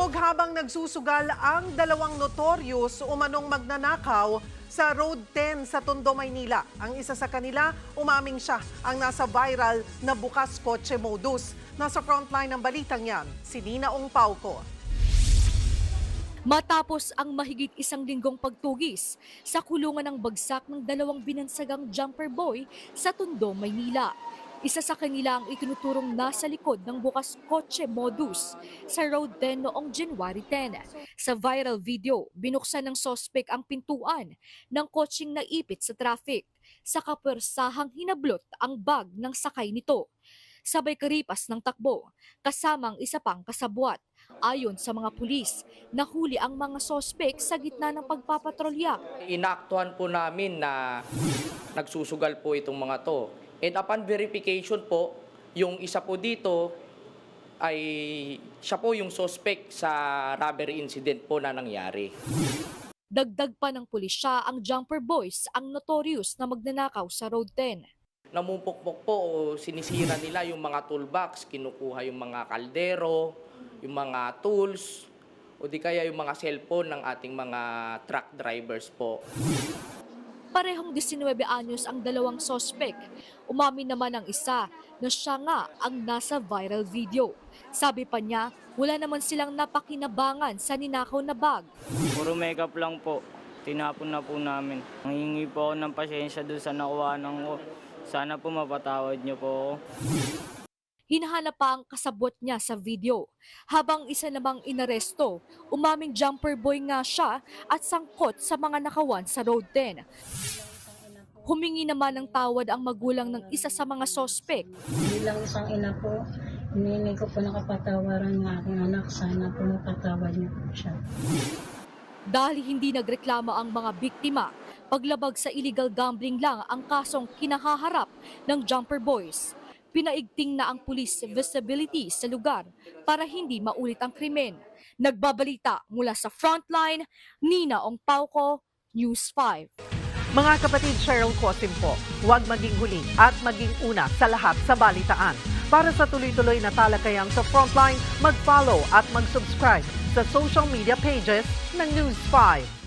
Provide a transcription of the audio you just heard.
Nalubog habang nagsusugal ang dalawang notorious umanong magnanakaw sa Road 10 sa Tondo, Maynila. Ang isa sa kanila, umaming siya ang nasa viral na bukas kotse modus. Nasa frontline ng balitang yan, si Nina Ong Pauco. Matapos ang mahigit isang linggong pagtugis sa kulungan ng bagsak ng dalawang binansagang jumper boy sa Tondo, Maynila. Isa sa kanila ang ikinuturong nasa likod ng bukas kotse modus sa Road 10 noong January 10. Sa viral video, binuksan ng sospek ang pintuan ng kotseng naipit sa traffic. Sa kapersahang hinablot ang bag ng sakay nito. Sabay karipas ng takbo, kasamang isa pang kasabwat. Ayon sa mga pulis, nahuli ang mga sospek sa gitna ng pagpapatrolya. Inaktuhan po namin na nagsusugal po itong mga to. And upon verification po, yung isa po dito ay siya po yung suspect sa robbery incident po na nangyari. Dagdag pa ng pulisya ang jumper boys ang notorious na magnanakaw sa Road 10. Namupukpok po o sinisira nila yung mga toolbox, kinukuha yung mga kaldero, yung mga tools, o di kaya yung mga cellphone ng ating mga truck drivers po. Parehong 19 anyos ang dalawang sospek. Umamin naman ang isa na siya nga ang nasa viral video. Sabi pa niya, wala naman silang napakinabangan sa ninakaw na bag. Puro makeup lang po. Tinapon na po namin. Nangingi po ako ng pasensya doon sa nakuha ko. Sana po mapatawad niyo po. Hinahanap pa ang kasabot niya sa video. Habang isa namang inaresto, umaming jumper boy nga siya at sangkot sa mga nakawan sa Road 10. Humingi naman ng tawad ang magulang ng isa sa mga sospek. bilang isang ina po, hinihingi ko po ng kapatawaran ng aking anak. Sana po mapatawad niyo po siya. Dahil hindi nagreklamo ang mga biktima, paglabag sa illegal gambling lang ang kasong kinahaharap ng jumper boys. Pinaigting na ang pulis visibility sa lugar para hindi maulit ang krimen. Nagbabalita mula sa frontline, Nina Ong Pauco, News 5. Mga kapatid Cheryl Cosim po, huwag maging huli at maging una sa lahat sa balitaan. Para sa tuloy-tuloy na talakayang sa Frontline, mag-follow at mag-subscribe sa social media pages ng News 5.